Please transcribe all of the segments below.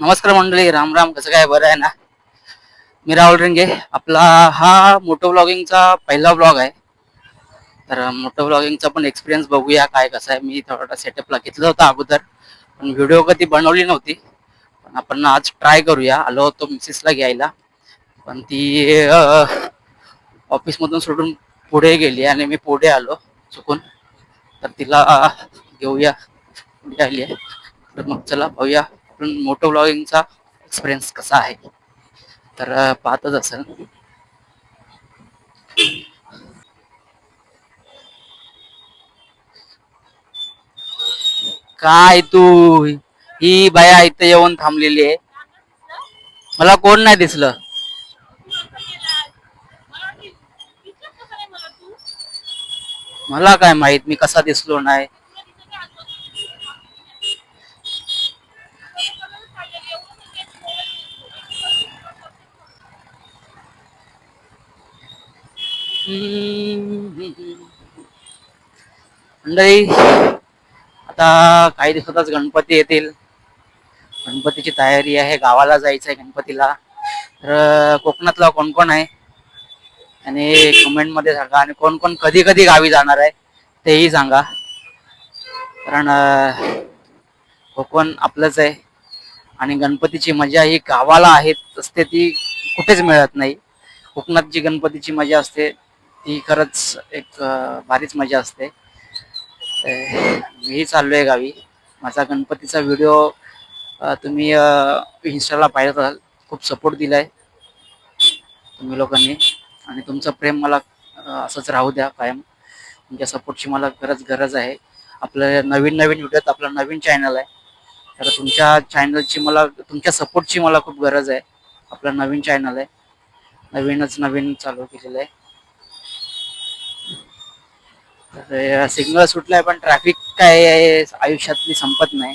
नमस्कार मंडळी राम राम. कसं काय? बरं आहे ना? मी राहुल रिंगे. आपला हा मोटो ब्लॉगिंगचा पहिला ब्लॉग आहे. तर मोटो ब्लॉगिंगचा पण एक्सपिरियन्स बघूया काय कसं आहे. मी थोडा सेटअपला घेतलं होतं अगोदर पण व्हिडिओ कधी बनवली नव्हती. पण आपण आज ट्राय करूया. आलो होतो मिसेसला घ्यायला. पण ती ऑफिसमधून सोडून पुढे गेली आणि मी पुढे आलो चुकून. तर तिला घेऊया. पुढे आली आहे. तर मग चला पाहूया. आपण मोटो ब्लॉगिंगचा एक्सपिरियन्स कसा आहे? तर पाहतच असेल. काय तू? ही बाया इथं येऊन थांबलेली आहे. मला कोण नाही दिसलं. मला काय माहीत मी कसा दिसलो नाही. मंडळी आता काही दिवसातच गणपती येतील. गणपतीची तयारी आहे गावाला जायचं आहे गणपतीला. तर कोकणातला कोण कोण आहे? आणि कमेंटमध्ये सांगा. आणि कोण कोण कधी कधी गावी जाणार आहे तेही सांगा. कारण कोकण आपलंच आहे. आणि गणपतीची मजा ही गावाला आहे असते ती कुठेच मिळत नाही. कोकणात जी गणपतीची मजा असते ती खरंच एक भारीच मजा असते. मी चाललो आहे गावी. माझा गणपतीचा व्हिडिओ तुम्ही इन्स्टाला पाहिलं असाल खूप सपोर्ट दिलाय. तुम्ही लोकांनी. आणि तुमचं प्रेम मला असंच राहू द्या कायम. तुमच्या सपोर्टची मला खरंच गरज आहे. आपलं नवीन नवीन व्हिडिओत आपलं नवीन चॅनल आहे. तर तुमच्या चॅनलची मला तुमच्या सपोर्टची मला खूप गरज आहे. आपलं नवीन चॅनल आहे. नवीनच नवीन चालू केलेलं आहे. तर सिग्नल सुटलाय पण ट्रॅफिक काय आयुष्यातली संपत नाही.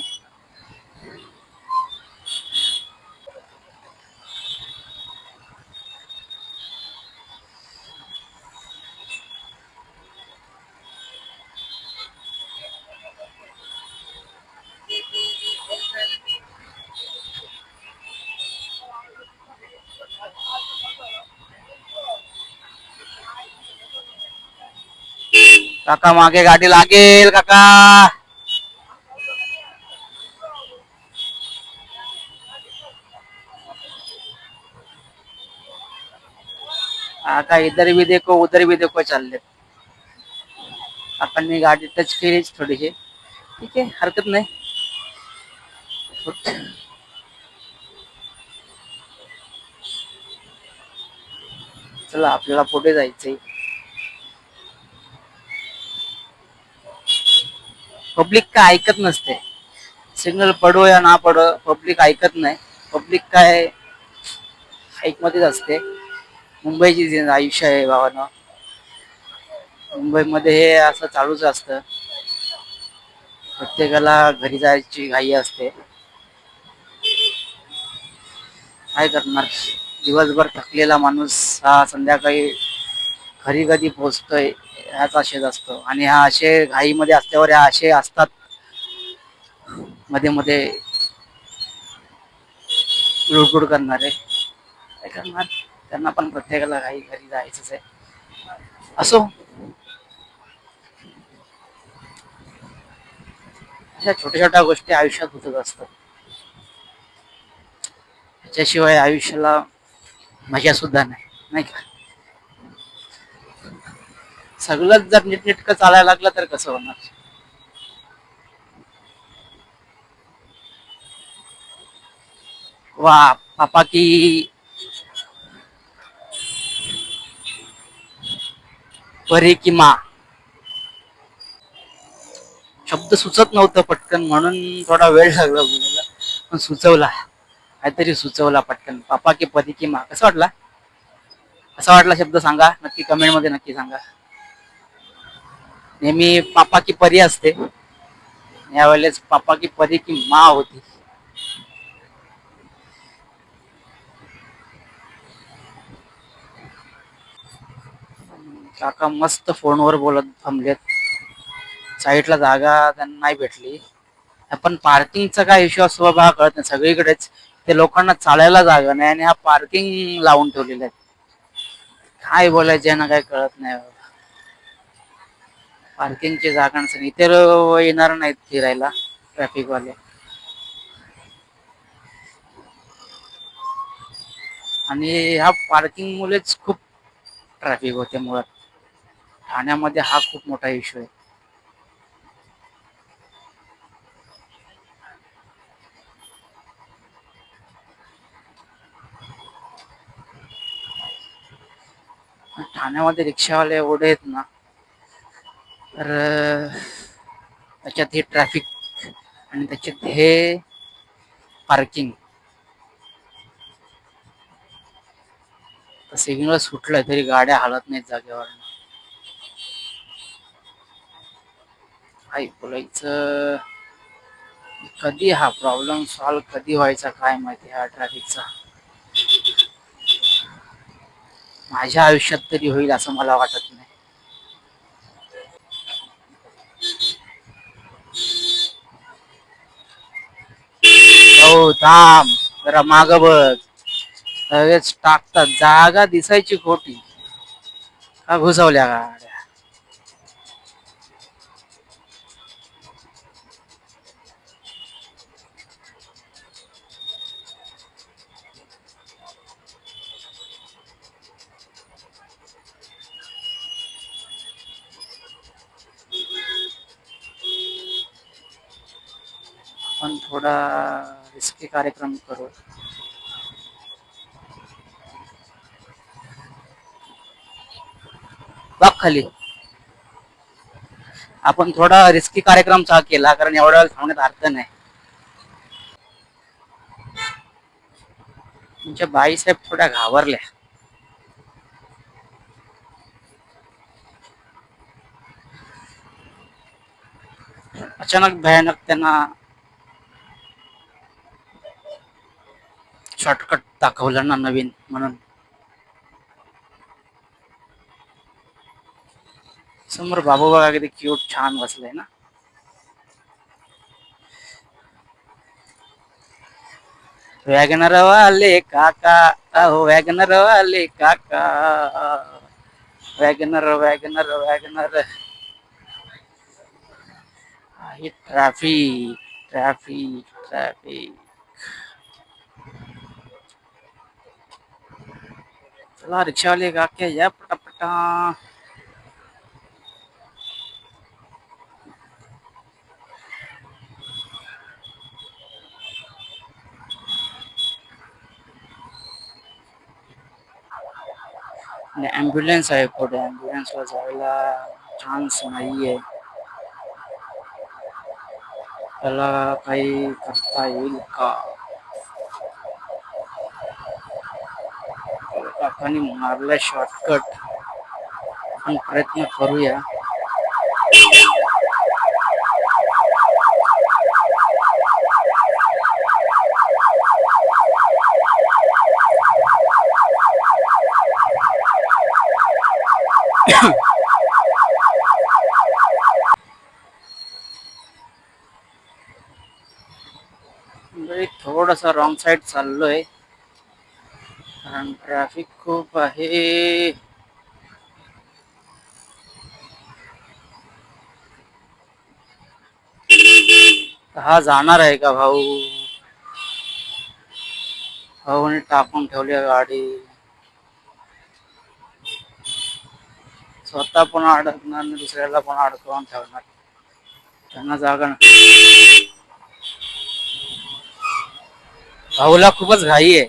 काका मागे गाडी लागेल काका. काका इधर भी देखो उधर भी देखो चालले काकांनी गाडी टच केलीच थोडीशी ठीक आहे हरकत नाही. चला आपल्याला पुढे जायचंय. पब्लिक काय ऐकत नसते. सिग्नल पडो या ना पडो पब्लिक ऐकत नाही. पब्लिक काय ऐकमध्येच असते. मुंबईची जी आयुष्य आहे भावानं. मुंबईमध्ये हे असं चालूच असतं. प्रत्येकाला घरी जायची घाई असते. काय करणार? दिवसभर थकलेला माणूस हा संध्याकाळी घरी कधी पोहोचतोय? ह्याच आशेत असतो. आणि ह्या असे घाईमध्ये असल्यावर ह्या असे असतात. मध्ये मध्ये लुडबुड करणारे. काय करणार? त्यांना पण प्रत्येकाला घाई घरी जायचंच आहे. असो. अशा छोट्या छोट्या गोष्टी आयुष्यात होतच असतात. त्याच्याशिवाय आयुष्याला मजा सुद्धा नाही. नाही का? सगळंच जर नीटनेटकं चालायला लागलं तर कसं होणार? वा पापा की. परी की मा. शब्द सुचत नव्हतं पटकन म्हणून थोडा वेळ लागला बोलायला. पण सुचवला. काहीतरी सुचवला पटकन. पापा की परी की मा. कसा वाटला? कसा वाटला शब्द सांगा? नक्की कमेंटमध्ये नक्की सांगा. नेहमी पापा की परी असते. यावेळेस पापा की परी की मा होती. काका मस्त फोनवर बोलत थांबलेत. साईडला जागा त्यांना नाही भेटली. पण पार्किंगचा काय इश्यू असतो बाबा हा कळत नाही. सगळीकडेच ते लोकांना चालायला जागा नाही आणि हा पार्किंग लावून ठेवलेला आहे. काय बोलायचं ना काय कळत नाही. पार्किंगची जागा नसेल इथे येणार नाहीत फिरायला ट्रॅफिक वाले आणि ह्या पार्किंग मुळेच खूप ट्रॅफिक होते मुळात. ठाण्यामध्ये हा खूप मोठा इश्यू आहे. ठाण्यामध्ये रिक्षावाले एवढे आहेत ना तर त्याच्यात हे ट्रॅफिक आणि त्याच्यात हे पार्किंग सिग्नल सुटलंय तरी गाड्या हालत नाहीत जागेवर. काय बोलायचं? कधी हा प्रॉब्लेम सॉल्व कधी व्हायचा काय माहिती हा ट्रॅफिकचा माझ्या आयुष्यात तरी होईल असं मला वाटत नाही. हो थांब जरा माग बघ. लगेच टाकतात जागा दिसायची खोटी. का घुसवल्या गाड्या? पण थोडा रिस्की कार्यक्रम करू। बघ खाली. आपण थोडा रिस्की कार्यक्रम चा केला कारण एवढा वेळ थांबण्यात अर्थ नाही. तुमच्या बाईसाहेब थोड्या घाबरल्या. अचानक भयानक त्यांना शॉर्टकट दाखवलं ना नवीन म्हणून. समोर बाबू बघा किती क्यूट छान बसलाय ना. वॅगनर वाले काका अहो वॅगनर वाले काका. WagonR WagonR WagonR. Traffic traffic traffic चला रिक्षावाले काके या पटापटा। ॲम्ब्युलन्स आहे पुढे ॲम्ब्युलन्सला जायला चान्स नाहीये त्याला काही करता येईल का काकाने मारला शॉर्टकट आपण प्रयत्न करूया. म्हणजे थोडस रॉंग साईड चाललोय. कारण ट्रॅफिक खूप आहे. हा जाणार आहे का भाऊ? भाऊने टाकून ठेवली आहे गाडी. स्वतः पण अडकणार आणि दुसऱ्याला पण अडकवून ठेवणार. त्यांना जागा भाऊला खूपच घाई आहे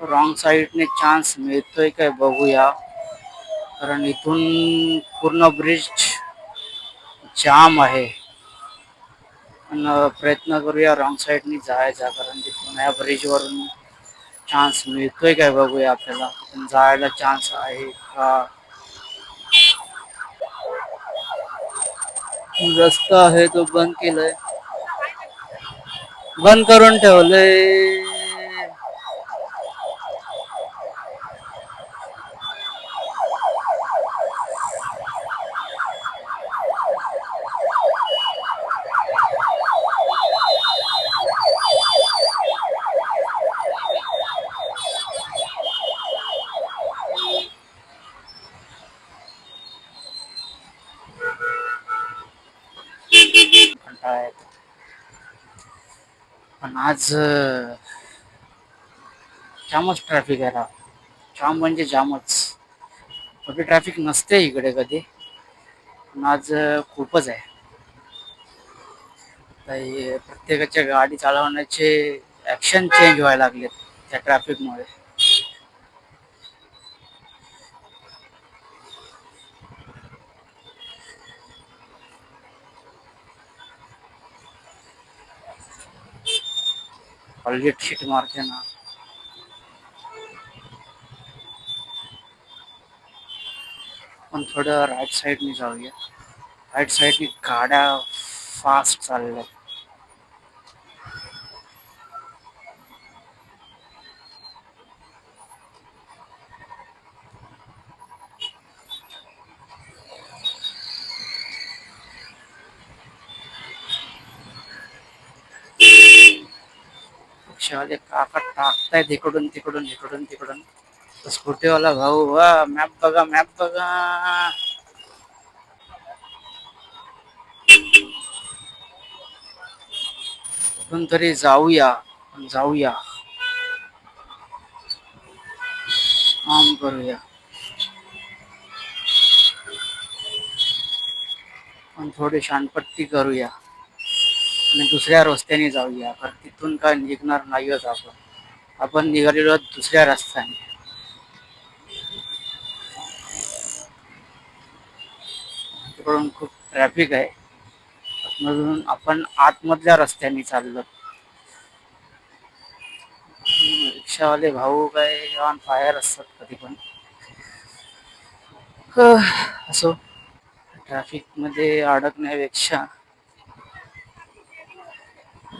रॉंग साईडने चान्स मिळतोय काय बघूया कारण इथून पूर्ण ब्रिज जाम आहे. पण प्रयत्न करूया रॉंग साईडने जायचा. कारण तिथून या ब्रिजवरून चान्स मिळतोय काय बघूया आपल्याला. पण जायला चान्स आहे का? रस्ता आहे तो बंद केलाय. बंद करून ठेवलंय. कंटाळा पण आज जामच ट्रॅफिक आहे राव जाम म्हणजे जामच. कधी ट्रॅफिक नसते इकडे कधी. पण आज खूपच आहे. प्रत्येकाच्या गाडी चालवण्याचे ऍक्शन चेंज व्हायला लागलेत त्या ट्रॅफिकमुळे कॉलगेट शीट मारते ना. पण थोडं राईट साईडने जाऊया. राईट साईडने गाड्या फास्ट चालल्या. रिक्षावाले काका टाकतायत इकडून तिकडून इकडून तिकडून स्कूटीवाला भाऊ वा मॅप बघा मॅप बघा. कुठून तरी जाऊया जाऊया. काम करूया. पण थोडी शानपट्टी करूया. आणि दुसऱ्या रस्त्याने जाऊया कारण तिथून काय निघणार नाहीच आपण. आपण निघालेलो आहोत दुसऱ्या रस्त्याने. तिकडून खूप ट्रॅफिक आहे. म्हणून आपण आतमधल्या रस्त्याने चाललो. रिक्षावाले भाऊ काय ऑन फायर असतात कधी पण. असो. ट्रॅफिकमध्ये अडकण्यापेक्षा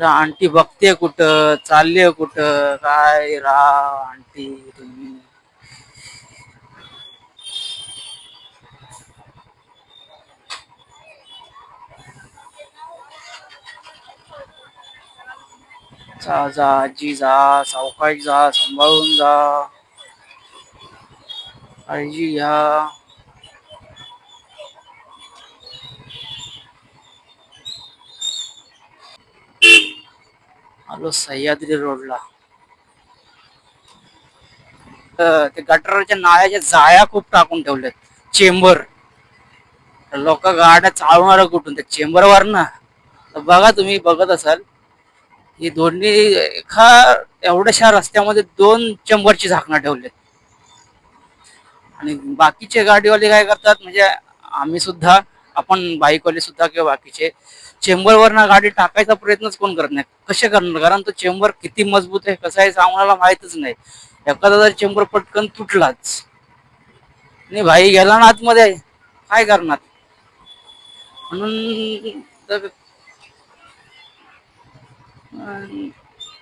आंटी बघते कुठं चालले कुठं काय रा आंटी तुम्ही? जा जा आजी जा सावकाश जा सांभाळून जा. काळजी घ्या. आलो सह्याद्री रोडला. ते गटरच्या नाळ्याच्या जाळ्या खूप टाकून ठेवल्यात. चेंबर. लोक गाड्या चालवणार कुठून? त्या चेंबरवर ना बघा तुम्ही बघत असाल. ही दोन्ही एका एवढ्याशा रस्त्यामध्ये दोन चेंबरची झाकणं ठेवलेत. आणि बाकीचे गाडीवाले काय करतात? म्हणजे आम्ही सुद्धा आपण बाईकवाले सुद्धा किंवा बाकीचे चेंबरवर ना गाडी टाकायचा प्रयत्नच कोण करत नाही. कसे करणार? कारण तो चेंबर किती मजबूत आहे कसं आहे आम्हाला माहितच नाही. एखादा जर चेंबर पटकन तुटलाच. नाही भाई गेला ना आतमध्ये. काय करणार? म्हणून तर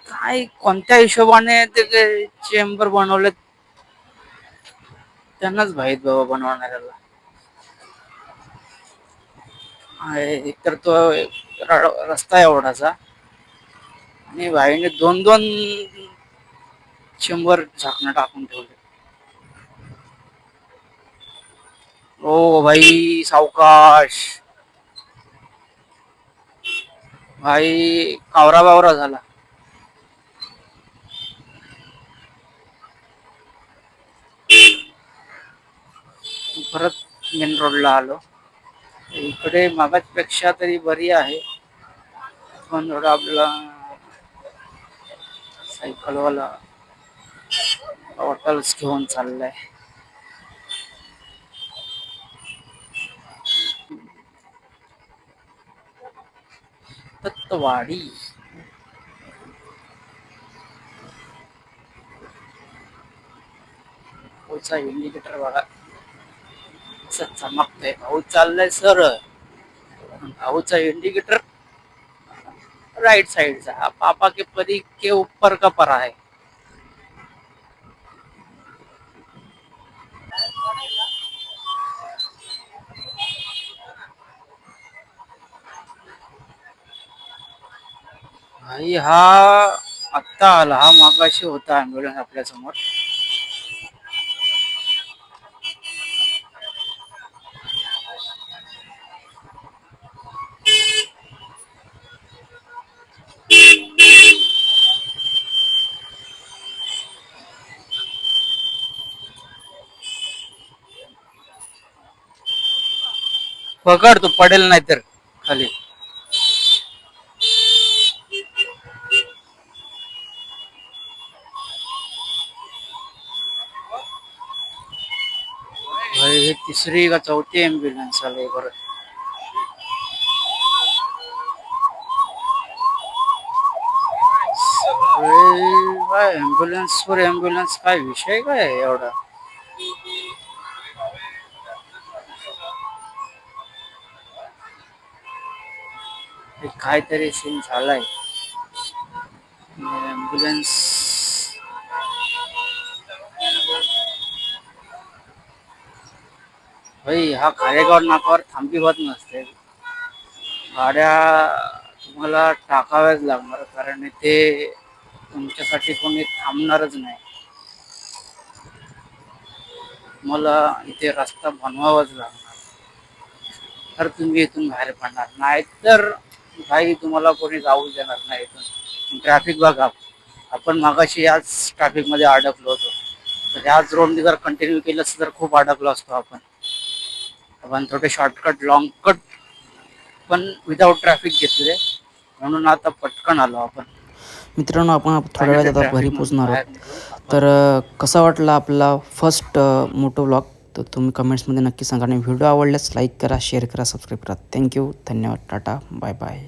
काय कोणत्या हिशोबाने ते चेंबर बनवले त्यांनाच भाईत बाबा बनवणाऱ्याला आहे, एकतर तो रस्ता एवढाचा आणि भाईने दोन दोन शंभर झाकणं टाकून ठेवले. ओ भाई सावकाश. भाई कावरा बावरा झाला. परत मेन रोडला आलो. इकडे मागासपेक्षा तरी बरी आहे. पण थोडा आपला सायकलवाला बॉटल्स घेऊन चाललाय. दत्तवाडी. पुढचा इंडिकेटर बघा. असं चमकतोय. भाऊ चाललाय सर भाऊचा इंडिकेटर राईट साइडचा हा पापा के परी के ऊपर का परा आहे. हा आत्ता आला. हा मागाशी होता ॲम्ब्युलन्स आपल्या पकड तू पडेल नाही तर. खाली. हे तिसरी का चौथी ॲम्ब्युलन्स आली बरं काय ॲम्ब्युलन्स वर ॲम्ब्युलन्स काय विषय काय एवढा? हे काहीतरी सीन झालाय. ॲम्ब्युलन्स भाई हा खारेगाव नाकावर थांबिवत नसते. गाड्या तुम्हाला टाकाव्याच लागणार कारण इथे तुमच्यासाठी कोणी थांबणारच नाही. मला इथे रस्ता बनवावाच लागणार. तर तुम्ही इथून बाहेर पडणार. नाही तर काही तुम्हाला कोणी जाऊ देणार नाही. इथून ट्रॅफिक बघा. आपण मागाशी याच ट्रॅफिकमध्ये अडकलो होतो. तर याच रोडने जर कंटिन्यू केलं असतं तर खूप अडकलो असतो आपण. आपण थोडे शॉर्टकट लॉंग कट पण विदाऊट ट्रॅफिक घेतले. म्हणून आता पटकन आलो आपण. मित्रांनो आपण थोड्या वेळात आता घरी पोचणार आहोत. तर कसा वाटला आपला फर्स्ट मोटो ब्लॉग तर तुम्ही कमेंट्समध्ये नक्की सांगा आणि व्हिडिओ आवडल्यास लाईक करा शेअर करा सबस्क्राईब करा. थँक्यू धन्यवाद. टाटा. Bye bye